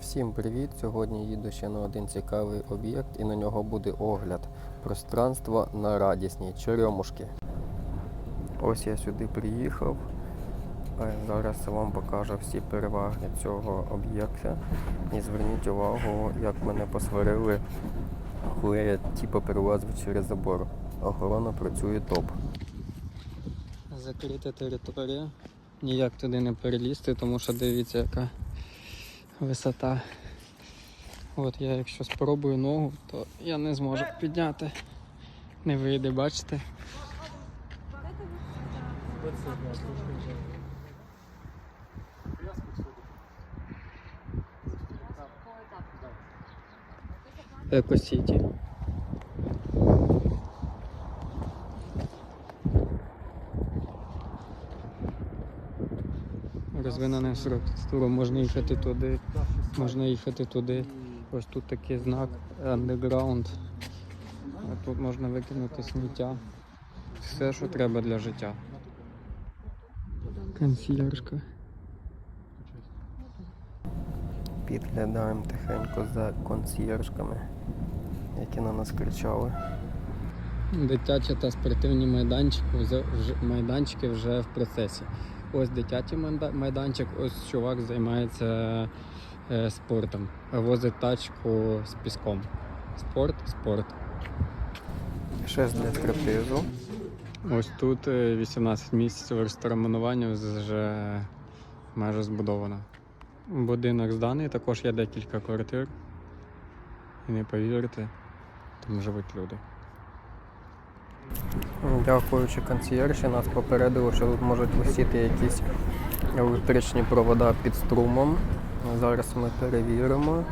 Всім привіт! Сьогодні їду ще на один цікавий об'єкт і на нього буде огляд. Пространство на радісній Черемушки. Ось я сюди приїхав. Е, Зараз вам покажу всі переваги цього об'єкта. І зверніть увагу, як мене посварили, коли я типу перелазив через забор. Охорона працює топ. Закрита територія. Ніяк туди не перелізти, тому що дивіться, яка висота. От я якщо спробую ногу, то я не зможу підняти. Не вийде, бачите? Екосіті. Розвинена інфраструктура, можна їхати туди, можна їхати туди. Ось тут такий знак underground. А тут можна викинути сміття. Все, що треба для життя. Консьєржка. Підглядаємо тихенько за консьєржками, які на нас кричали. Дитячі та спортивні майданчики вже в процесі. Ось дитячий майданчик, ось чувак займається е, спортом, возить тачку з піском. Спорт, спорт. Шест для стриптизу. Ось тут е, 18 місяців ресторанування вже майже збудовано. Будинок зданий, також є декілька квартир. І не повірите, там живуть люди. Дякуючи консьєржі, нас попередили, що тут можуть висіти якісь електричні провода під струмом. Зараз ми перевіримо.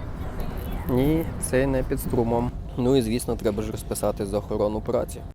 Ні, це не під струмом. Ну і звісно, треба ж розписати за охорону праці.